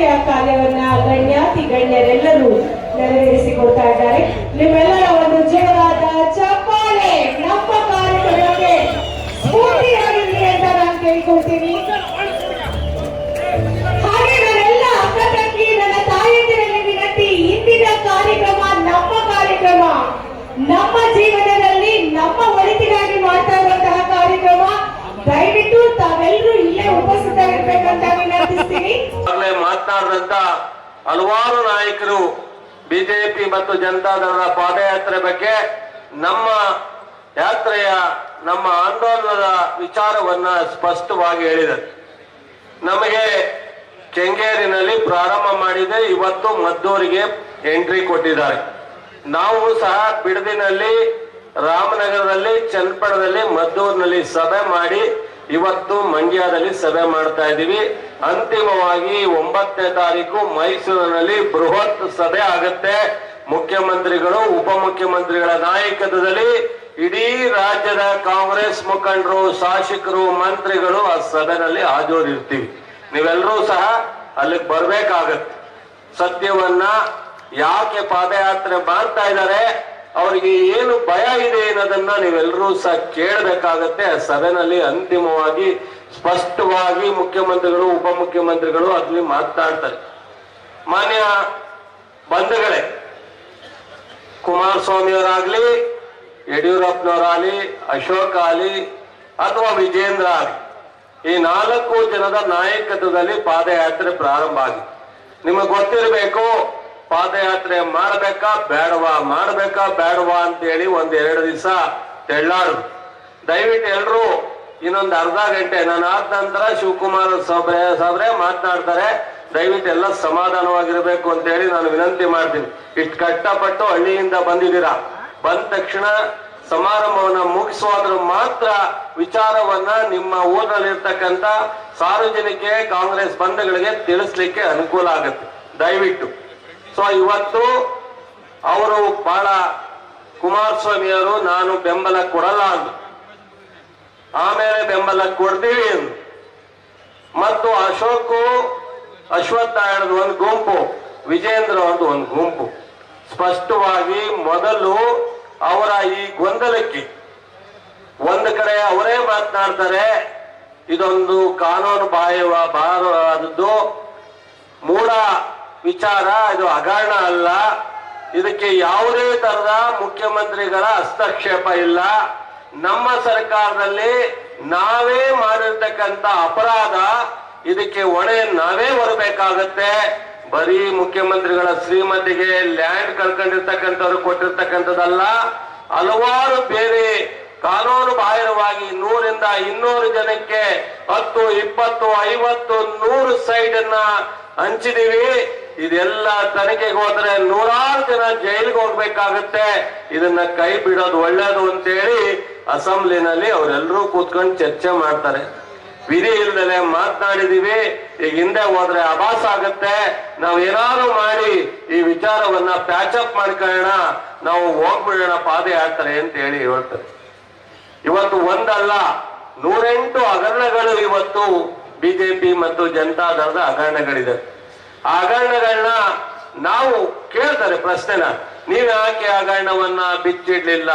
ಕಾರ್ಯಕ್ರಮದ ಉದ್ಘಾಟನೆಯ ಮಾತನಾಡಿದಂತ ಹಲವಾರು ನಾಯಕರು ಬಿಜೆಪಿ ಮತ್ತು ಜನತಾದಳದ ಪಾದಯಾತ್ರೆ ಬಗ್ಗೆ ನಮ್ಮ ಯಾತ್ರೆಯ, ನಮ್ಮ ಆಂದೋಲನದ ವಿಚಾರವನ್ನ ಸ್ಪಷ್ಟವಾಗಿ ಹೇಳಿದರು. ನಮಗೆ ಕೆಂಗೇರಿನಲ್ಲಿ ಪ್ರಾರಂಭ ಮಾಡಿದೆ. ಇವತ್ತು ಮದ್ದೂರಿಗೆ ಎಂಟ್ರಿ ಕೊಟ್ಟಿದ್ದಾರೆ. ನಾವು ಸಹ ಬಿಡದಿನಲ್ಲಿ, ರಾಮನಗರದಲ್ಲಿ, ಚನ್ನಪಟ್ಟಣದಲ್ಲಿ ಮದ್ದೂರಿನಲ್ಲಿ ಸಭೆ ಮಾಡಿ ಇವತ್ತು ಮಂಡ್ಯದಲ್ಲಿ ಸಭೆ ಮಾಡ್ತಾ ಇದ್ದೀವಿ. ಅಂತಿಮವಾಗಿ ಒಂಬತ್ತನೇ ತಾರೀಕು ಮೈಸೂರಿನಲ್ಲಿ ಬೃಹತ್ ಸಭೆ ಆಗುತ್ತೆ. ಮುಖ್ಯಮಂತ್ರಿಗಳು, ಉಪಮುಖ್ಯಮಂತ್ರಿಗಳ ನಾಯಕತ್ವದಲ್ಲಿ ಇಡೀ ರಾಜ್ಯದ ಕಾಂಗ್ರೆಸ್ ಮುಖಂಡರು, ಶಾಸಕರು, ಮಂತ್ರಿಗಳು ಆ ಸಭೆನಲ್ಲಿ ಹಾಜರಿರ್ತೀವಿ. ನೀವೆಲ್ಲರೂ ಸಹ ಅಲ್ಲಿಗೆ ಬರ್ಬೇಕಾಗತ್ತೆ. ಸತ್ಯವನ್ನ ಯಾಕೆ ಪಾದಯಾತ್ರೆ ಮಾಡ್ತಾ ಇದ್ದಾರೆ, ಅವರಿಗೆ ಏನು ಭಯ ಇದೆ ಅನ್ನೋದನ್ನ ನೀವೆಲ್ಲರೂ ಸಹ ಕೇಳಬೇಕಾಗತ್ತೆ. ಸಭೆನಲ್ಲಿ ಅಂತಿಮವಾಗಿ ಸ್ಪಷ್ಟವಾಗಿ ಮುಖ್ಯಮಂತ್ರಿಗಳು, ಉಪಮುಖ್ಯಮಂತ್ರಿಗಳು ಅದ್ವಿ ಮಾತಾಡ್ತಾರೆ. ಮಾನ್ಯ ಬಂಧುಗಳೇ, ಕುಮಾರಸ್ವಾಮಿಯವರಾಗ್ಲಿ, ಯಡಿಯೂರಪ್ಪನವರಾಗಲಿ, ಅಶೋಕ್ ಆಗಲಿ, ಅಥವಾ ವಿಜೇಂದ್ರ ಆಗಲಿ, ಈ ನಾಲ್ಕು ಜನದ ನಾಯಕತ್ವದಲ್ಲಿ ಪಾದಯಾತ್ರೆ ಪ್ರಾರಂಭ ಆಗಿದೆ. ನಿಮಗೆ ಗೊತ್ತಿರಬೇಕು, ಪಾದಯಾತ್ರೆ ಮಾಡಬೇಕಾ, ಬೇಡವಾ? ಮಾಡಬೇಕಾ, ಬೇಡವಾ ಅಂತೇಳಿ ಒಂದ್ ಎರಡು ದಿವಸ ತೆಳ್ಳಾಡು ದಯವಿಟ್ಟು ಎಲ್ರು ಇನ್ನೊಂದು ಅರ್ಧ ಗಂಟೆ ನಾನು ಆದ ನಂತರ ಶಿವಕುಮಾರ್ ಸಾಬ್ರೆ ಸಾಬ್ರೆ ಮಾತನಾಡ್ತಾರೆ. ದಯವಿಟ್ಟು ಎಲ್ಲ ಸಮಾಧಾನವಾಗಿರ್ಬೇಕು ಅಂತ ಹೇಳಿ ನಾನು ವಿನಂತಿ ಮಾಡ್ತೀನಿ. ಇಷ್ಟು ಕಷ್ಟಪಟ್ಟು ಹಳ್ಳಿಯಿಂದ ಬಂದಿದ್ದೀರಾ? ಬಂದ ತಕ್ಷಣ ಸಮಾರಂಭವನ್ನ ಮುಗಿಸುವಾದ್ರೂ ಮಾತ್ರ ವಿಚಾರವನ್ನ ನಿಮ್ಮ ಊರಿನಲ್ಲಿರ್ತಕ್ಕಂಥ ಸಾರ್ವಜನಿಕ, ಕಾಂಗ್ರೆಸ್ ಬಂಧುಗಳಿಗೆ ತಿಳಿಸ್ಲಿಕ್ಕೆ ಅನುಕೂಲ ಆಗುತ್ತೆ. ದಯವಿಟ್ಟು. ಸೊ ಇವತ್ತು ಅವರು ಬಹಳ ಕುಮಾರಸ್ವಾಮಿಯವರು ನಾನು ಬೆಂಬಲ ಕೊಡಲ್ಲ ಅಂದ್ರು ಆಮೇಲೆ ಬೆಂಬಲ ಕೊಡ್ತೀವಿ ಎಂದು. ಮತ್ತು ಅಶೋಕು ಅಶ್ವತ್ಥಾಯಣದ ಒಂದು ಗುಂಪು, ವಿಜೇಂದ್ರ ಅವ್ರದ್ದು ಒಂದು ಗುಂಪು. ಸ್ಪಷ್ಟವಾಗಿ ಮೊದಲು ಅವರ ಈ ಗೊಂದಲಕ್ಕೆ ಒಂದು ಕಡೆ ಅವರೇ ಮಾತನಾಡ್ತಾರೆ, ಇದೊಂದು ಕಾನೂನು ಬಾಯುವ ಬಾರವಾದದ್ದು ಮೂಢ ವಿಚಾರ, ಇದು ಹಗರಣ ಅಲ್ಲ. ಇದಕ್ಕೆ ಯಾವುದೇ ತರದ ಮುಖ್ಯಮಂತ್ರಿಗಳ ಹಸ್ತಕ್ಷೇಪ ಇಲ್ಲ. ನಮ್ಮ ಸರ್ಕಾರದಲ್ಲಿ ನಾವೇ ಮಾಡಿರ್ತಕ್ಕಂಥ ಅಪರಾಧ, ಇದಕ್ಕೆ ಹೊಣೆ ನಾವೇ ಬರಬೇಕಾಗತ್ತೆ ಬರೀ ಮುಖ್ಯಮಂತ್ರಿಗಳ ಶ್ರೀಮತಿಗೆ ಲ್ಯಾಂಡ್ ಕಳ್ಕೊಂಡಿರ್ತಕ್ಕಂಥವ್ರು ಕೊಟ್ಟಿರ್ತಕ್ಕಂಥದ್ದಲ್ಲ. ಹಲವಾರು ಬೇರೆ ಕಾನೂನು ಬಾಹಿರವಾಗಿ ನೂರಿಂದ ಇನ್ನೂರು ಜನಕ್ಕೆ ಹತ್ತು, ಇಪ್ಪತ್ತು, ಐವತ್ತು, ನೂರು ಸೈಡ್ ಅನ್ನ ಹಂಚಿದೀವಿ. ಇದೆಲ್ಲ ತನಿಖೆಗೆ ಹೋದ್ರೆ ನೂರಾರು ಜನ ಜೈಲಿಗೆ ಹೋಗ್ಬೇಕಾಗತ್ತೆ. ಇದನ್ನ ಕೈ ಬಿಡೋದು ಒಳ್ಳೇದು ಅಂತೇಳಿ ಅಸೆಂಬ್ಲಿನಲ್ಲಿ ಅವರೆಲ್ಲರೂ ಕೂತ್ಕೊಂಡು ಚರ್ಚೆ ಮಾಡ್ತಾರೆ. ವಿಧಿ ಇಲ್ದಲೆ ಮಾತನಾಡಿದೀವಿ, ಈಗ ಹಿಂದೆ ಹೋದ್ರೆ ಅಭಾಸ ಆಗತ್ತೆ. ನಾವ್ ಏನಾದ್ರು ಮಾಡಿ ಈ ವಿಚಾರವನ್ನ ಪ್ಯಾಚಪ್ ಮಾಡ್ಕೊಳ್ಳೋಣ, ನಾವು ಹೋಗ್ಬಿಡೋಣ ಪಾದಯಾತ್ರೆ ಅಂತ ಹೇಳಿ ಹೇಳ್ತಾರೆ. ಇವತ್ತು ಒಂದಲ್ಲ, ನೂರೆಂಟು ಹಗರಣಗಳು ಇವತ್ತು ಬಿಜೆಪಿ ಮತ್ತು ಜನತಾದಳದ ಹಗರಣಗಳಿದೆ. ಆ ಹಗರಣಗಳನ್ನ ನಾವು ಕೇಳ್ತಾರೆ ಪ್ರಶ್ನೆನ, ನೀವ್ ಯಾಕೆ ಹಗರಣವನ್ನ ಬಿಚ್ಚಿಡ್ಲಿಲ್ಲ?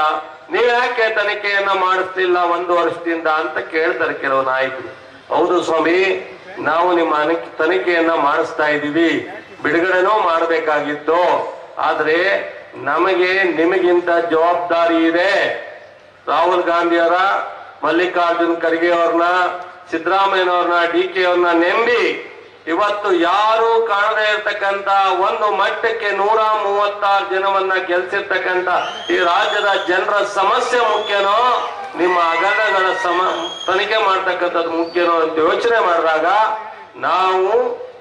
ನೀವ್ ಯಾಕೆ ತನಿಖೆಯನ್ನ ಮಾಡಿಸ್ಲಿಲ್ಲ ಒಂದು ವರ್ಷದಿಂದ? ಅಂತ ಕೇಳ್ತಾರೆ ಕೆಲವು ನಾಯಕರು. ಹೌದು ಸ್ವಾಮಿ, ನಾವು ನಿಮ್ಮ ತನಿಖೆಯನ್ನ ಮಾಡಿಸ್ತಾ ಇದ್ದೀವಿ. ಬಿಡುಗಡೆನೂ ಮಾಡಬೇಕಾಗಿತ್ತು. ಆದ್ರೆ ನಮಗೆ ನಿಮಗಿಂತ ಜವಾಬ್ದಾರಿ ಇದೆ. ರಾಹುಲ್ ಗಾಂಧಿಯವರ ಮಲ್ಲಿಕಾರ್ಜುನ್ ಖರ್ಗೆ ಅವ್ರನ್ನ, ಸಿದ್ದರಾಮಯ್ಯನವ್ರನ್ನ, ಡಿ ಕೆ ಅವ್ರನ್ನ ನೆಂಬಿ ಇವತ್ತು ಯಾರು ಕಾಣದೇ ಇರ್ತಕ್ಕಂತ ಒಂದು ಮಟ್ಟಕ್ಕೆ ನೂರ ಮೂವತ್ತಾರು ಜನವನ್ನ ಗೆಲ್ಸಿರ್ತಕ್ಕಂತ ಈ ರಾಜ್ಯದ ಜನರ ಸಮಸ್ಯೆ ಮುಖ್ಯನೋ, ನಿಮ್ಮ ಅಗಲಗಳ ಸಮ, ತನಿಖೆ ಮಾಡ್ತಕ್ಕಂಥದ್ದು ಮುಖ್ಯನೋ ಅಂತ ಯೋಚನೆ ಮಾಡಿದಾಗ, ನಾವು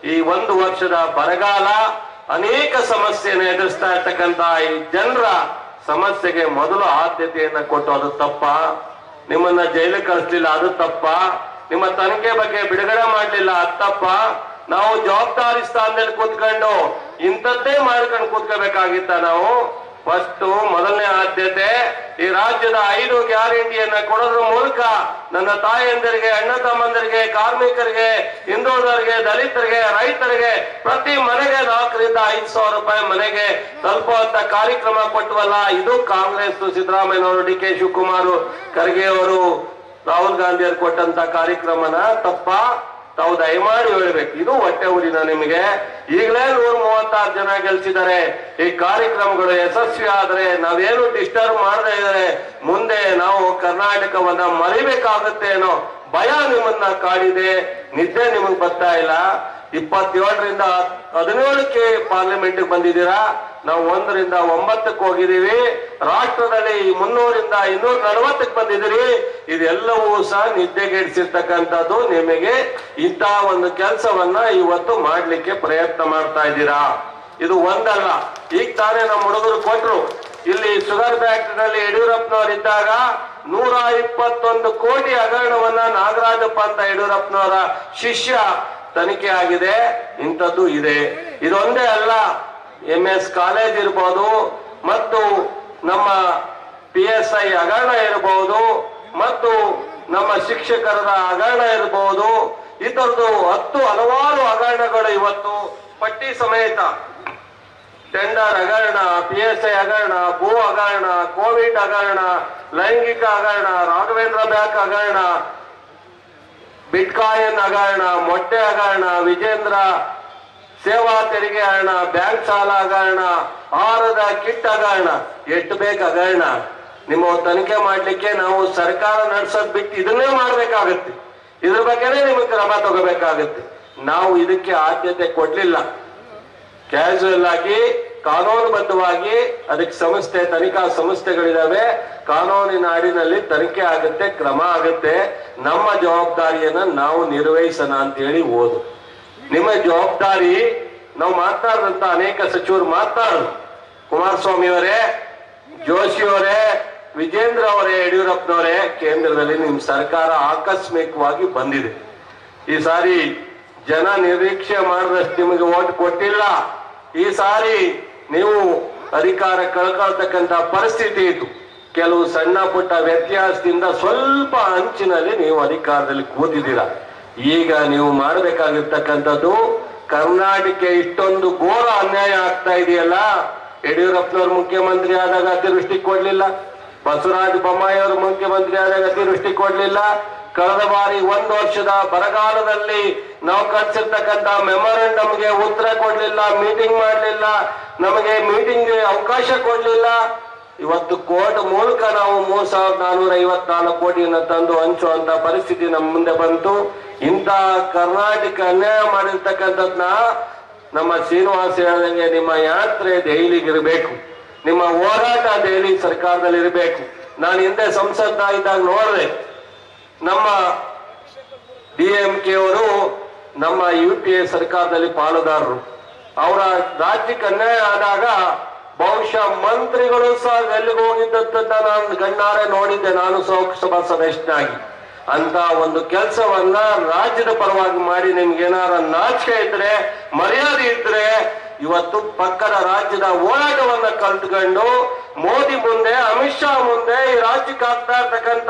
ಈ ಒಂದು ವರ್ಷದ ಬರಗಾಲ ಅನೇಕ ಸಮಸ್ಯೆಯನ್ನು ಎದುರಿಸ್ತಾ ಇರ್ತಕ್ಕಂತ ಈ ಜನರ ಸಮಸ್ಯೆಗೆ ಮೊದಲು ಆದ್ಯತೆಯನ್ನ ಕೊಟ್ಟು ಅದು ತಪ್ಪ. ನಿಮ್ಮನ್ನ ಜೈಲಿಗೆ ಕಳಿಸ್ಲಿಲ್ಲ ಅದು ತಪ್ಪ. ನಿಮ್ಮ ತನಿಖೆ ಬಗ್ಗೆ ಬಿಡುಗಡೆ ಮಾಡಲಿಲ್ಲ ಅದು ತಪ್ಪ. ನಾವು ಜವಾಬ್ದಾರಿ ಸ್ಥಾನದಲ್ಲಿ ಕೂತ್ಕೊಂಡು ಇಂಥದ್ದೇ ಮಾಡ್ಕೊಂಡು ಕೂತ್ಕೋಬೇಕಾಗಿತ್ತ ನಾವು? ಫಸ್ಟ್ ಮೊದಲನೇ ಆದ್ಯತೆ, ಈ ರಾಜ್ಯದ ಐದು ಗ್ಯಾರಂಟಿಯನ್ನ ಕೊಡೋದ್ರ ಮೂಲಕ ನನ್ನ ತಾಯಂದಿರಿಗೆ, ಅಣ್ಣ ತಮ್ಮಂದಿರಿಗೆ, ಕಾರ್ಮಿಕರಿಗೆ, ಹಿಂದುಳಿದವರಿಗೆ, ದಲಿತರಿಗೆ, ರೈತರಿಗೆ ಪ್ರತಿ ಮನೆಗೆ ನಾಲ್ಕರಿಂದ ಐದು ಸಾವಿರ ರೂಪಾಯಿ ಮನೆಗೆ ತಲುಪುವಂತ ಕಾರ್ಯಕ್ರಮ ಕೊಟ್ಟವಲ್ಲ, ಇದು ಕಾಂಗ್ರೆಸ್, ಸಿದ್ದರಾಮಯ್ಯನವರು ಡಿ ಕೆ ಶಿವಕುಮಾರ್ ಖರ್ಗೆ ಅವರು ರಾಹುಲ್ ಗಾಂಧಿ ಅವರು ಕೊಟ್ಟಂತ ಕಾರ್ಯಕ್ರಮನ ತಪ್ಪ? ತಾವು ದಯಮಾಡಿ ಹೇಳ್ಬೇಕು, ಇದು ಹೊಟ್ಟೆ ಊರಿನ ನಿಮಗೆ. ಈಗಲೇ ನೂರ ಮೂವತ್ತಾರು ಜನ ಗೆಲ್ಸಿದ್ದಾರೆ. ಈ ಕಾರ್ಯಕ್ರಮಗಳು ಯಶಸ್ವಿ ಆದ್ರೆ ನಾವೇನು ಡಿಸ್ಟರ್ಬ್ ಮಾಡದೇ ಇದ್ರೆ ಮುಂದೆ ನಾವು ಕರ್ನಾಟಕವನ್ನ ಮರಿಬೇಕಾಗುತ್ತೆ ಅನ್ನೋ ಭಯ ನಿಮ್ಮನ್ನ ಕಾಡಿದೆ. ನಿದ್ದೆ ನಿಮಗ್ ಬರ್ತಾ ಇಲ್ಲ. ಇಪ್ಪತ್ತೇಳರಿಂದ ಹದಿನೇಳಕ್ಕೆ ಪಾರ್ಲಿಮೆಂಟ್ ಬಂದಿದ್ದೀರಾ? ನಾವು ಒಂದರಿಂದ ಒಂಬತ್ತಕ್ಕೆ ಹೋಗಿದ್ದೀವಿ. ರಾಷ್ಟ್ರದಲ್ಲಿ ಮುನ್ನೂರಿಂದ ಇನ್ನೂರ ನಲವತ್ತಕ್ಕೆ ಬಂದಿದ್ದೀರಿ. ಇದೆಲ್ಲವೂ ಸಹ ನಿದ್ದೆಗೆಡಿಸಿರ್ತಕ್ಕಂಥದ್ದು ನಿಮಗೆ ಇಂಥ ಒಂದು ಕೆಲಸವನ್ನ ಇವತ್ತು ಮಾಡ್ಲಿಕ್ಕೆ ಪ್ರಯತ್ನ ಮಾಡ್ತಾ ಇದ್ದೀರಾ? ಇದು ಒಂದಲ್ಲ. ಈಗ ತಾನೇ ನಮ್ಮ ಹುಡುಗರು ಕೊಟ್ಟರು ಇಲ್ಲಿ ಶುಗರ್ ಫ್ಯಾಕ್ಟರಿನಲ್ಲಿ ಯಡಿಯೂರಪ್ಪನವರು ಇದ್ದಾಗ ನೂರ ಇಪ್ಪತ್ತೊಂದು ಕೋಟಿ ಹಗರಣವನ್ನ ನಾಗರಾಜಪ್ಪ ಅಂತ ಯಡಿಯೂರಪ್ಪನವರ ಶಿಷ್ಯ ತನಿಖೆ ಆಗಿದೆ. ಇಂಥದ್ದು ಇದೆ. ಇದೊಂದೇ ಅಲ್ಲ. ಎಂ ಎಸ್ ಕಾಲೇಜ್ ಇರ್ಬೋದು ಮತ್ತು ನಮ್ಮ ಪಿ ಎಸ್ ಐ ಹಗರಣ ಇರಬಹುದು ಮತ್ತು ನಮ್ಮ ಶಿಕ್ಷಕರ ಹಗರಣ ಇರಬಹುದು ಈ ತರದ್ದು ಹತ್ತು ಹಲವಾರು ಹಗರಣಗಳು ಇವತ್ತು. ಪಟ್ಟಿ ಸಮೇತ ಟೆಂಡರ್ ಹಗರಣ ಪಿ ಎಸ್ ಐ ಹಗರಣ, ಭೂ ಹಗರಣ, ಕೋವಿಡ್ ಹಗರಣ, ಲೈಂಗಿಕ ಹಗರಣ, ರಾಘವೇಂದ್ರ ಬ್ಯಾಂಕ್ ಹಗರಣ, ಬಿಟ್ಕಾಯನ್ ಹಗರಣ, ಮೊಟ್ಟೆ ಹಗರಣ, ವಿಜೇಂದ್ರ ಸೇವಾ ತೆರಿಗೆ ಹಣ, ಬ್ಯಾಂಕ್ ಸಾಲ ಹಗರಣ, ಆಹಾರದ ಕಿಟ್ ಹಗರಣ, ಎಷ್ಟು ಬೇಕು ಹಗರಣ. ನಿಮ್ಮ ತನಿಖೆ ಮಾಡ್ಲಿಕ್ಕೆ ನಾವು ಸರ್ಕಾರ ನಡ್ಸೋದ್ ಬಿಟ್ಟು ಇದನ್ನೇ ಮಾಡ್ಬೇಕಾಗತ್ತೆ. ಇದ್ರ ಬಗ್ಗೆನೇ ನಿಮಗೆ ಕ್ರಮ ತಗೋಬೇಕಾಗತ್ತೆ. ನಾವು ಇದಕ್ಕೆ ಆದ್ಯತೆ ಕೊಡ್ಲಿಲ್ಲ. ಕ್ಯಾಶುವಲ್ ಆಗಿ, ಕಾನೂನುಬದ್ಧವಾಗಿ ಅದಕ್ಕೆ ಸಂಸ್ಥೆ, ತನಿಖಾ ಸಂಸ್ಥೆಗಳಿದಾವೆ. ಕಾನೂನಿನ ಅಡಿನಲ್ಲಿ ತನಿಖೆ ಆಗುತ್ತೆ, ಕ್ರಮ ಆಗುತ್ತೆ. ನಮ್ಮ ಜವಾಬ್ದಾರಿಯನ್ನ ನಾವು ನಿರ್ವಹಿಸೋಣ ಅಂತ ಹೇಳಿ ಓದು. ನಿಮ್ಮ ಜವಾಬ್ದಾರಿ ನಾವು ಮಾತನಾಡಿದಂತ ಅನೇಕ ಸಚಿವರು ಮಾತನಾಡರು. ಕುಮಾರಸ್ವಾಮಿ ಅವರೇ ಜೋಶಿ ಅವರೇ ವಿಜೇಂದ್ರ ಅವರೇ, ಯಡಿಯೂರಪ್ಪನವರೇ, ಕೇಂದ್ರದಲ್ಲಿ ನಿಮ್ಮ ಸರ್ಕಾರ ಆಕಸ್ಮಿಕವಾಗಿ ಬಂದಿದೆ. ಈ ಸಾರಿ ಜನ ನಿರೀಕ್ಷೆ ಮಾಡಿದಷ್ಟು ನಿಮಗೆ ಓಟ್ ಕೊಟ್ಟಿಲ್ಲ. ಈ ಸಾರಿ ನೀವು ಅಧಿಕಾರ ಕಳ್ಕೊಳ್ತಕ್ಕಂತ ಪರಿಸ್ಥಿತಿ ಇತ್ತು. ಕೆಲವು ಸಣ್ಣ ಪುಟ್ಟ ವ್ಯತ್ಯಾಸದಿಂದ ಸ್ವಲ್ಪ ಅಂಚಿನಲ್ಲಿ ನೀವು ಅಧಿಕಾರದಲ್ಲಿ ಕೂತಿದ್ದೀರಾ. ಈಗ ನೀವು ಮಾಡಬೇಕಾಗಿರ್ತಕ್ಕಂಥದ್ದು ಕರ್ನಾಟಕ ಇಷ್ಟೊಂದು ಘೋರ ಅನ್ಯಾಯ ಆಗ್ತಾ ಇದೆಯಲ್ಲ? ಯಡಿಯೂರಪ್ಪನವ್ರು ಮುಖ್ಯಮಂತ್ರಿ ಆದಾಗ ಅತಿವೃಷ್ಟಿ ಕೊಡ್ಲಿಲ್ಲ. ಬಸವರಾಜ ಬೊಮ್ಮಾಯಿ ಅವರು ಮುಖ್ಯಮಂತ್ರಿ ಆದಾಗ ಅತಿವೃಷ್ಟಿ ಕೊಡ್ಲಿಲ್ಲ. ಕಳೆದ ಬಾರಿ ಒಂದು ವರ್ಷದ ಬರಗಾಲದಲ್ಲಿ ನಾವು ಕಟ್ಸಿರ್ತಕ್ಕಂಥ ಮೆಮೊರಂಡಮ್ಗೆ ಉತ್ತರ ಕೊಡ್ಲಿಲ್ಲ, ಮೀಟಿಂಗ್ ಮಾಡಲಿಲ್ಲ. ನಮಗೆ ಮೀಟಿಂಗ್ ಅವಕಾಶ ಕೊಡ್ಲಿಲ್ಲ. ಇವತ್ತು ಕೋರ್ಟ್ ಮೂಲಕ ನಾವು ಮೂರ್ ಸಾವಿರದ ನಾನೂರ ಐವತ್ನಾಲ್ಕು ಕೋಟಿಯನ್ನು ತಂದು ಹಂಚುವಂತ ಪರಿಸ್ಥಿತಿ ನಮ್ಮ ಮುಂದೆ ಬಂತು. ಇಂಥ ಕರ್ನಾಟಕ ಅನ್ಯಾಯ ಮಾಡಿರ್ತಕ್ಕಂಥದ್ನ ನಮ್ಮ ಶ್ರೀನಿವಾಸ ಹೇಳಿದಂಗೆ ನಿಮ್ಮ ಯಾತ್ರೆ ದೆಹಲಿಗಿರ್ಬೇಕು ನಿಮ್ಮ ಹೋರಾಟ ದೆಹಲಿ ಸರ್ಕಾರದಲ್ಲಿ ಇರಬೇಕು. ನಾನು ಹಿಂದೆ ಸಂಸತ್ ಇದ್ದಾಗ ನೋಡಿದೆ, ನಮ್ಮ ಡಿ ಎಂ ಕೆ ಅವರು ನಮ್ಮ ಯು ಪಿ ಎ ಸರ್ಕಾರದಲ್ಲಿ ಪಾಲುದಾರರು. ಅವರ ರಾಜ್ಯಕ್ಕೆ ಅನ್ಯಾಯ ಆದಾಗ ಬಹುಶಃ ಮಂತ್ರಿಗಳು ಸಹ ಎಲ್ಲಿಗೆ ಹೋಗಿದ್ದಂತ ನಾನು ಗಣ್ಣಾರೆ ನೋಡಿದ್ದೆ. ನಾನು ಲೋಕಸಭಾ ಸದಸ್ಯನಾಗಿ. ಅಂತ ಒಂದು ಕೆಲಸವನ್ನ ರಾಜ್ಯದ ಪರವಾಗಿ ಮಾಡಿ ನಿಮ್ಗೆ ಏನಾರ ನಾಚಿಕೆ ಇದ್ರೆ, ಮರ್ಯಾದೆ ಇದ್ರೆ, ಇವತ್ತು ಪಕ್ಕದ ರಾಜ್ಯದ ಹೋರಾಟವನ್ನ ಕಲ್ತ್ಕೊಂಡು ಮೋದಿ ಮುಂದೆ, ಅಮಿತ್ ಶಾ ಮುಂದೆ ಈ ರಾಜ್ಯಕ್ಕೆ ಆಗ್ತಾ ಇರ್ತಕ್ಕಂತ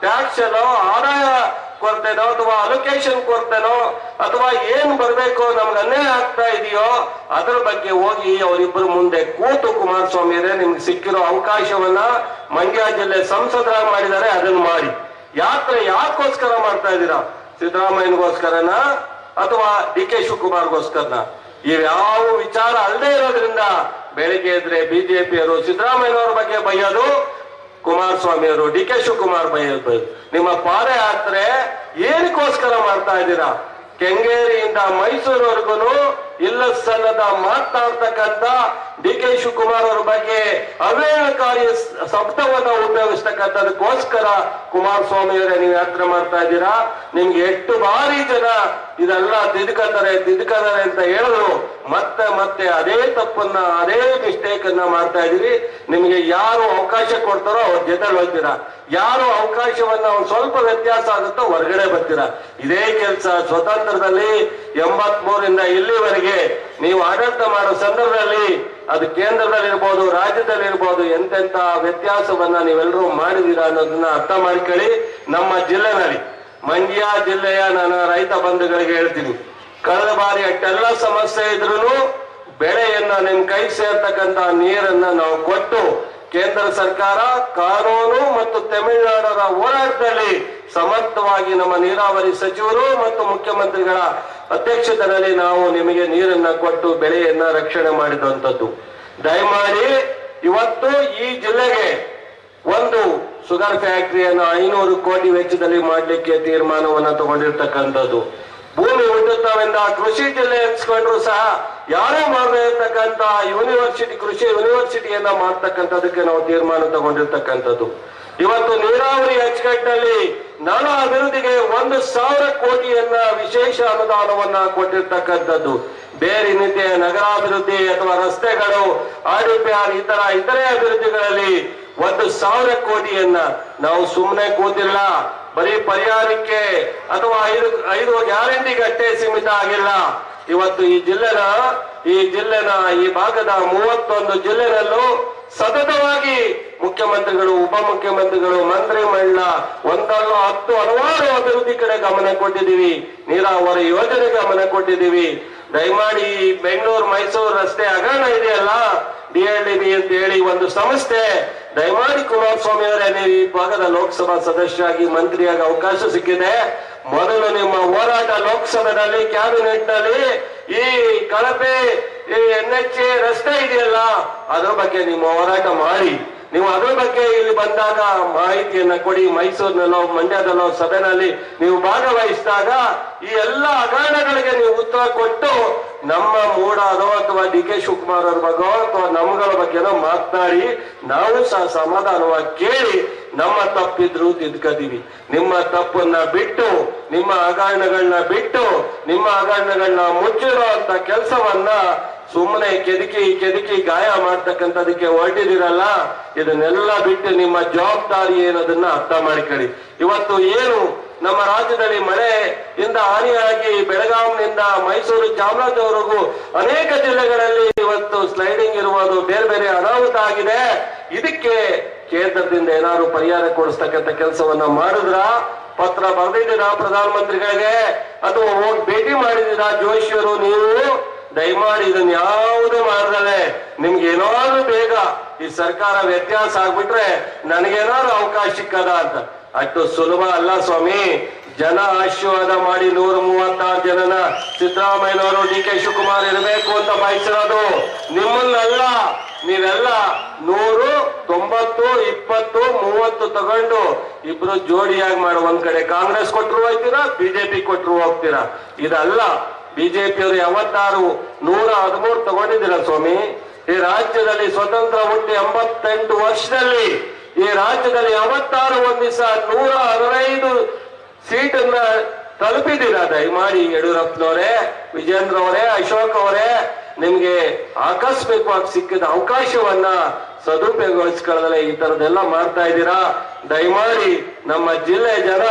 ಟ್ಯಾಕ್ಸ್ ಆದಾಯ ಕೊರತೆನೋ ಅಥವಾ ಅಲೋಕೇಶನ್ ಕೊರತೆನೋ ಅಥವಾ ಏನ್ ಬರ್ಬೇಕು ನಮ್ಗೆ ಅನ್ಯಾಯ ಆಗ್ತಾ ಇದೆಯೋ ಅದ್ರ ಬಗ್ಗೆ ಹೋಗಿ ಅವರಿಬ್ಬರು ಮುಂದೆ ಕೂತು ಕುಮಾರಸ್ವಾಮಿ ಅವರೇ ನಿಮ್ಗೆ ಸಿಕ್ಕಿರೋ ಅವಕಾಶವನ್ನ ಮಂಡ್ಯ ಜಿಲ್ಲೆ ಸಂಸದರ ಮಾಡಿದ್ದಾರೆ, ಅದನ್ನ ಮಾಡಿ. ಯಾತ್ರೆ ಯಾಕೋಸ್ಕರ ಮಾಡ್ತಾ ಇದ್ದೀರಾ? ಸಿದ್ದರಾಮಯ್ಯನಿಗೋಸ್ಕರನ ಅಥವಾ ಡಿ ಕೆ ಶಿವಕುಮಾರ್ಗೋಸ್ಕರನ? ಇವ್ಯಾವ ವಿಚಾರ ಅಲ್ಲದೆ ಇರೋದ್ರಿಂದ ಬೆಳಿಗ್ಗೆ ಇದ್ರೆ ಬಿಜೆಪಿಯವರು ಸಿದ್ದರಾಮಯ್ಯನವರ ಬಗ್ಗೆ ಬೈಯೋದು ಕುಮಾರಸ್ವಾಮಿ ಅವರು, ಡಿ ಕೆ ಶಿವಕುಮಾರ್ ಬೈಯೋದು ನಿಮ್ಮ ಪಾದಯಾತ್ರೆ ಏನಕ್ಕೋಸ್ಕರ ಮಾಡ್ತಾ ಇದ್ದೀರಾ? ಕೆಂಗೇರಿಯಿಂದ ಮೈಸೂರುವರೆಗೂ ಇಲ್ಲ ಸಲ್ಲದ ಮಾತನಾಡ್ತಕ್ಕಂತ ಡಿ ಕೆ ಶಿವಕುಮಾರ್ ಅವರ ಬಗ್ಗೆ ಅವೇಳಕಾರಿ ಶಬ್ದವನ್ನ ಉಪಯೋಗಿಸ್ತಕ್ಕಂಥದಕ್ಕೋಸ್ಕರ ಕುಮಾರಸ್ವಾಮಿ ಅವರೇ ನೀವು ಯಾತ್ರೆ ಮಾಡ್ತಾ ಇದ್ದೀರಾ? ನಿಮ್ಗೆ ಎಷ್ಟು ಬಾರಿ ಜನ ಇದೆಲ್ಲ ತಿದ್ಕತಾರೆ ತಿದ್ಕತಾರೆ ಅಂತ ಹೇಳಿದ್ರು. ಮತ್ತೆ ಮತ್ತೆ ಅದೇ ತಪ್ಪನ್ನ, ಅದೇ ಮಿಸ್ಟೇಕ್ ಅನ್ನ ಮಾಡ್ತಾ ಇದೀವಿ ನಿಮ್ಗೆ ಯಾರು ಅವಕಾಶ ಕೊಡ್ತಾರೋ ಅವ್ರ ಜೊತೆ ಹೋಗ್ತೀರಾ? ಯಾರು ಅವಕಾಶವನ್ನ ಒಂದ್ ಸ್ವಲ್ಪ ವ್ಯತ್ಯಾಸ ಆಗುತ್ತೋ ಹೊರಗಡೆ ಬರ್ತೀರಾ? ಇದೇ ಕೆಲಸ ಸ್ವತಂತ್ರದಲ್ಲಿ ಎಂಬತ್ ಮೂರಿಂದ ಇಲ್ಲಿವರೆಗೆ ನೀವು ಆಡಳಿತ ಮಾಡೋ ಸಂದರ್ಭದಲ್ಲಿ ಅದು ಕೇಂದ್ರದಲ್ಲಿ ಇರ್ಬೋದು ರಾಜ್ಯದಲ್ಲಿ ಇರ್ಬೋದು ಎಂತೆಂತ ವ್ಯತ್ಯಾಸವನ್ನ ನೀವೆಲ್ಲರೂ ಮಾಡಿದೀರಾ ಅನ್ನೋದನ್ನ ಅರ್ಥ ಮಾಡ್ಕೊಳ್ಳಿ. ನಮ್ಮ ಜಿಲ್ಲೆನಲ್ಲಿ, ಮಂಡ್ಯ ಜಿಲ್ಲೆಯ ನನ್ನ ರೈತ ಬಂಧುಗಳಿಗೆ ಹೇಳ್ತೀನಿ, ಕಳೆದ ಬಾರಿ ಅಷ್ಟೆಲ್ಲ ಸಮಸ್ಯೆ ಇದ್ರು ಬೆಳೆಯನ್ನ ನಿಮ್ ಕೈ ಸೇರ್ತಕ್ಕಂತ ನೀರನ್ನ ನಾವು ಕೊಟ್ಟು ಕೇಂದ್ರ ಸರ್ಕಾರ ಕಾನೂನು ಮತ್ತು ತಮಿಳುನಾಡರ ಹೋರಾಟದಲ್ಲಿ ಸಮರ್ಥವಾಗಿ ನಮ್ಮ ನೀರಾವರಿ ಸಚಿವರು ಮತ್ತು ಮುಖ್ಯಮಂತ್ರಿಗಳ ಅಧ್ಯಕ್ಷತೆಯಲ್ಲಿ ನಾವು ನಿಮಗೆ ನೀರನ್ನ ಕೊಟ್ಟು ಬೆಳೆಯನ್ನ ರಕ್ಷಣೆ ಮಾಡಿದಂಥದ್ದು. ದಯಮಾಡಿ ಇವತ್ತು ಈ ಜಿಲ್ಲೆಗೆ ಒಂದು ಶುಗರ್ ಫ್ಯಾಕ್ಟರಿಯನ್ನು ಐನೂರು ಕೋಟಿ ವೆಚ್ಚದಲ್ಲಿ ಮಾಡಲಿಕ್ಕೆ ತೀರ್ಮಾನವನ್ನು ತಗೊಂಡಿರ್ತಕ್ಕಂಥದ್ದು. ಭೂಮಿ ಹುಟ್ಟುತ್ತವೆಂದ ಕೃಷಿ ಜಿಲ್ಲೆ ಎನ್ಸ್ಕೊಂಡ್ರು ಸಹ ಯಾರೇ ಮಾಡದೇ ಇರ್ತಕ್ಕಂತ ಯೂನಿವರ್ಸಿಟಿ, ಕೃಷಿ ಯೂನಿವರ್ಸಿಟಿಯನ್ನ ಮಾಡ್ತಕ್ಕಂಥದಕ್ಕೆ ನಾವು ತೀರ್ಮಾನ ತಗೊಂಡಿರ್ತಕ್ಕಂಥದ್ದು. ಇವತ್ತು ನೀರಾವರಿ ಅಚ್ಚುಕಟ್ಟಲ್ಲಿ ನಾನು ಅಭಿವೃದ್ಧಿಗೆ ಒಂದು ಸಾವಿರ ಕೋಟಿಯನ್ನ ವಿಶೇಷ ಅನುದಾನವನ್ನ ಕೊಟ್ಟಿರ್ತಕ್ಕಂಥದ್ದು. ಬೇರೆ ನಿತ್ಯ ನಗರಾಭಿವೃದ್ಧಿ ಅಥವಾ ರಸ್ತೆಗಳು ಆರ್ ಡಿ ಪಿ ಆರ್ ಇತರ ಇತರೆ ಅಭಿವೃದ್ಧಿಗಳಲ್ಲಿ ಒಂದು ಸಾವಿರ ಕೋಟಿಯನ್ನ ನಾವು ಸುಮ್ಮನೆ ಕೂತಿಲ್ಲ. ಬರೀ ಪರಿಹಾರಕ್ಕೆ ಅಥವಾ ಐದು ಐದು ಗ್ಯಾರಂಟಿ ಅಷ್ಟೇ ಸೀಮಿತ ಆಗಿಲ್ಲ. ಇವತ್ತು ಈ ಜಿಲ್ಲೆನ ಈ ಜಿಲ್ಲೆನ, ಈ ಭಾಗದ ಮೂವತ್ತೊಂದು ಜಿಲ್ಲೆನಲ್ಲೂ ಸತತವಾಗಿ ಮುಖ್ಯಮಂತ್ರಿಗಳು, ಉಪಮುಖ್ಯಮಂತ್ರಿಗಳು ಮಂತ್ರಿ ಮಂಡಲ ಒಂದಲ್ಲ ಹತ್ತು ಹಲವಾರು ಅಭಿವೃದ್ಧಿ ಕಡೆ ಗಮನ ಕೊಟ್ಟಿದ್ದೀವಿ. ನೀರಾವರಿ ಯೋಜನೆ ಗಮನ ಕೊಟ್ಟಿದ್ದೀವಿ. ದಯಮಾಡಿ ಬೆಂಗಳೂರು ಮೈಸೂರು ರಸ್ತೆ ಹಗರಣ ಇದೆಯಲ್ಲ? ಡಿ ಡಿ ಅಂತ ಹೇಳಿ ಒಂದು ಸಂಸ್ಥೆ ದಯಮಾಡಿ ಕುಮಾರಸ್ವಾಮಿ ಅವರೇ, ನೀವು ಈ ಭಾಗದ ಲೋಕಸಭಾ ಸದಸ್ಯರಾಗಿ ಮಂತ್ರಿಯಾಗಿ ಅವಕಾಶ ಸಿಕ್ಕಿದೆ. ಮೊದಲು ನಿಮ್ಮ ಹೋರಾಟ ಲೋಕಸಭೆಯಲ್ಲಿ ಕ್ಯಾಬಿನೆಟ್ನಲ್ಲಿ ಈ ಕಳಪೆ ಎನ್ ಎಚ್ ಎ ರಸ್ತೆ ಇದೆಯಲ್ಲ, ಅದರ ಬಗ್ಗೆ ನಿಮ್ಮ ಹೋರಾಟ ಮಾಡಿ. ನೀವು ಅದ್ರ ಬಗ್ಗೆ ಇಲ್ಲಿ ಬಂದಾಗ ಮಾಹಿತಿಯನ್ನ ಕೊಡಿ. ಮೈಸೂರಿನಲ್ಲೋ ಮಂಡ್ಯದಲ್ಲೋ ಸಭೆನಲ್ಲಿ ನೀವು ಭಾಗವಹಿಸಿದಾಗ ಈ ಎಲ್ಲ ಹಗರಣಗಳಿಗೆ ನೀವು ಉತ್ತರ ಕೊಟ್ಟು ನಮ್ಮ ಮೂಡಾದೋ ಅಥವಾ ಡಿ ಕೆ ಶಿವಕುಮಾರ್ ಅವ್ರ ಬಗ್ಗೆ ಅಥವಾ ನಮ್ಗಳ ಬಗ್ಗೆನೋ ಮಾತನಾಡಿ, ನಾವು ಸಹ ಸಮಾಧಾನವಾಗಿ ಕೇಳಿ ನಮ್ಮ ತಪ್ಪಿದ್ರು ತಿದ್ಕದೀವಿ. ನಿಮ್ಮ ತಪ್ಪನ್ನ ಬಿಟ್ಟು, ನಿಮ್ಮ ಹಗರಣಗಳನ್ನ ಬಿಟ್ಟು, ನಿಮ್ಮ ಹಗರಣಗಳನ್ನ ಮುಚ್ಚಿರೋ ಅಂತ ಕೆಲಸವನ್ನ ಸುಮ್ಮನೆ ಕೆದಕಿ ಕೆದಕಿ ಗಾಯ ಮಾಡ್ತಕ್ಕಂಥದಕ್ಕೆ ಹೊರಟಿದಿರಲ್ಲ ಇದನ್ನೆಲ್ಲ ಬಿಟ್ಟು ನಿಮ್ಮ ಜವಾಬ್ದಾರಿ ಏನದನ್ನ ಅರ್ಥ ಮಾಡಿಕೊಳ್ಳಿ. ಇವತ್ತು ಏನು ನಮ್ಮ ರಾಜ್ಯದಲ್ಲಿ ಮಳೆಯಿಂದ ಹಾನಿಯಾಗಿ ಬೆಳಗಾಂನಿಂದ ಮೈಸೂರು ಚಾಮರಾಜವರೆಗೂ ಅನೇಕ ಜಿಲ್ಲೆಗಳಲ್ಲಿ ಇವತ್ತು ಸ್ಲೈಡಿಂಗ್ ಇರುವುದು ಬೇರೆ ಬೇರೆ ಅನಾಹುತ ಆಗಿದೆ. ಇದಕ್ಕೆ ಕೇಂದ್ರದಿಂದ ಏನಾದ್ರು ಪರಿಹಾರ ಕೊಡಿಸ್ತಕ್ಕಂಥ ಕೆಲಸವನ್ನ ಮಾಡಿದ್ರ? ಪತ್ರ ಬರೆದಿದ್ದೀರಾ ಪ್ರಧಾನಮಂತ್ರಿಗಳಿಗೆ? ಅಥವಾ ಹೋಗಿ ಭೇಟಿ ಮಾಡಿದ್ದೀರಾ ಜೋಶಿಯವರು ನೀವು? ದಯಮಾಡಿ ಇದನ್ನ ಯಾವುದೇ ಮಾಡ್ದಲೆ ನಿಮ್ಗೆ ಏನಾದ್ರು ಬೇಗ ಈ ಸರ್ಕಾರ ವ್ಯತ್ಯಾಸ ಆಗ್ಬಿಟ್ರೆ ನನಗೇನಾದ್ರು ಅವಕಾಶ ಸಿಕ್ಕದ ಅಂತ. ಅಷ್ಟು ಸುಲಭ ಅಲ್ಲ ಸ್ವಾಮಿ. ಜನ ಆಶೀರ್ವಾದ ಮಾಡಿ ನೂರ ಮೂವತ್ತಾರು ಜನನ ಸಿದ್ದರಾಮಯ್ಯನವರು ಡಿ ಕೆ ಶಿವಕುಮಾರ್ ಇರಬೇಕು ಅಂತ ಬಯಸಿರೋದು ನಿಮ್ಮನ್ನಲ್ಲ, ನೀವೆಲ್ಲ ನೂರು, ತೊಂಬತ್ತು, ಇಪ್ಪತ್ತು, ಮೂವತ್ತು ತಗೊಂಡು ಇಬ್ರು ಜೋಡಿಯಾಗಿ ಮಾಡಿ. ಒಂದ್ ಕಡೆ ಕಾಂಗ್ರೆಸ್ ಕೊಟ್ಟರು ಹೋಗ್ತೀರಾ, ಬಿಜೆಪಿ ಕೊಟ್ಟರು ಹೋಗ್ತೀರಾ. ಇದಲ್ಲ. ಬಿಜೆಪಿಯವರು ಯಾವತ್ತಾರು ನೂರ ಹದಿಮೂರು ತಗೊಂಡಿದ್ದೀರಾ ಸ್ವಾಮಿ? ಈ ರಾಜ್ಯದಲ್ಲಿ ಸ್ವತಂತ್ರ ಹುಟ್ಟಿ ಎಂಬತ್ತೆಂಟು ವರ್ಷದಲ್ಲಿ ಈ ರಾಜ್ಯದಲ್ಲಿ ಯಾವತ್ತಾರು ಒಂದ್ ದಿವಸ ನೂರ ಹದಿನೈದು ಸೀಟನ್ನ ತಲುಪಿದ್ದೀರಾ ದಯಮಾಡಿ ಯಡಿಯೂರಪ್ಪನವರೇ, ವಿಜೇಂದ್ರ ಅವರೇ, ಅಶೋಕ್ ಅವರೇ? ನಿಮ್ಗೆ ಆಕಸ್ಮಿಕವಾಗಿ ಸಿಕ್ಕಿದ ಅವಕಾಶವನ್ನ ಸದುಪಯೋಗಿಸ್ಕೊಳ್ಳದಲ್ಲೇ ಈ ತರದೆಲ್ಲ ಮಾಡ್ತಾ ಇದ್ದೀರಾ? ದಯಮಾಡಿ ನಮ್ಮ ಜಿಲ್ಲೆ ಜನ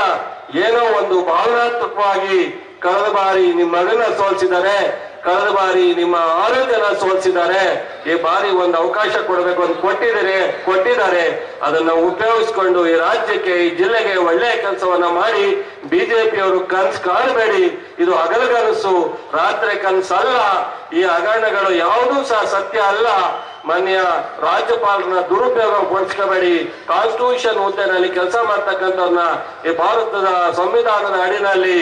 ಏನೋ ಒಂದು ಭಾವನಾತ್ಮಕವಾಗಿ ಕಳೆದ ಬಾರಿ ನಿಮ್ಮ ಮಗನ ಸೋಲ್ಸಿದ್ದಾರೆ, ಕಳೆದ ಬಾರಿ ನಿಮ್ಮ ಆರೋಗ್ಯನ ಸೋಲಿಸಿದ್ದಾರೆ. ಈ ಬಾರಿ ಒಂದು ಅವಕಾಶ ಕೊಡಬೇಕು ಅಂತ ಕೊಟ್ಟಿದ್ದಾರೆ ಕೊಟ್ಟಿದ್ದಾರೆ. ಅದನ್ನ ಉಪಯೋಗಿಸ್ಕೊಂಡು ಈ ರಾಜ್ಯಕ್ಕೆ, ಈ ಜಿಲ್ಲೆಗೆ ಒಳ್ಳೆಯ ಕೆಲಸವನ್ನ ಮಾಡಿ, ಬಿಜೆಪಿಯವರು ಕನ್ಸು ಕಾಣಬೇಡಿ. ಇದು ಹಗಲಗನಸು ರಾತ್ರಿ ಕನಸಲ್ಲ ಈ ಹಗರಣಗಳು ಯಾವುದೂ ಸಹ ಸತ್ಯ ಅಲ್ಲ. ಮಾನ್ಯ ರಾಜ್ಯಪಾಲರನ್ನ ದುರುಪಯೋಗ ಪಡಿಸ್ಕೋಬೇಡಿ ಕಾನ್ಸ್ಟಿಟ್ಯೂಷನ್ ಹುದ್ದೆನಲ್ಲಿ ಕೆಲಸ ಮಾಡ್ತಕ್ಕಂಥವ್ರನ್ನ ಈ ಭಾರತದ ಸಂವಿಧಾನದ ಅಡಿನಲ್ಲಿ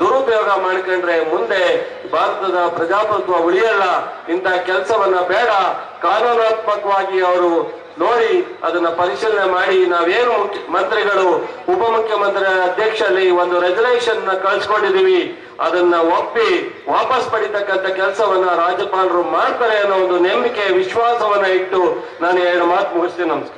ದುರುಪಯೋಗ ಮಾಡ್ಕೊಂಡ್ರೆ ಮುಂದೆ ಭಾರತದ ಪ್ರಜಾಪ್ರಭುತ್ವ ಉಳಿಯಲ್ಲ. ಇಂಥ ಕೆಲಸವನ್ನ ಬೇಡ. ಕಾನೂನಾತ್ಮಕವಾಗಿ ಅವರು ನೋಡಿ ಅದನ್ನ ಪರಿಶೀಲನೆ ಮಾಡಿ. ನಾವೇನು ಮಂತ್ರಿಗಳು ಉಪಮುಖ್ಯಮಂತ್ರಿ ಅಧ್ಯಕ್ಷರಲ್ಲಿ ಒಂದು ರೆಸಲ್ಯೂಷನ್ನ ಕಳ್ಸ್ಕೊಂಡಿದೀವಿ. ಅದನ್ನ ಒಪ್ಪಿ ವಾಪಸ್ ಪಡಿತಕ್ಕಂತ ಕೆಲಸವನ್ನ ರಾಜ್ಯಪಾಲರು ಮಾಡ್ತಾರೆ ಅನ್ನೋ ಒಂದು ನಂಬಿಕೆ, ವಿಶ್ವಾಸವನ್ನ ಇಟ್ಟು ನಾನು ಎರಡು ಮಾತು ಮುಗಿಸ್ತೀನಿ. ನಮಸ್ಕಾರ.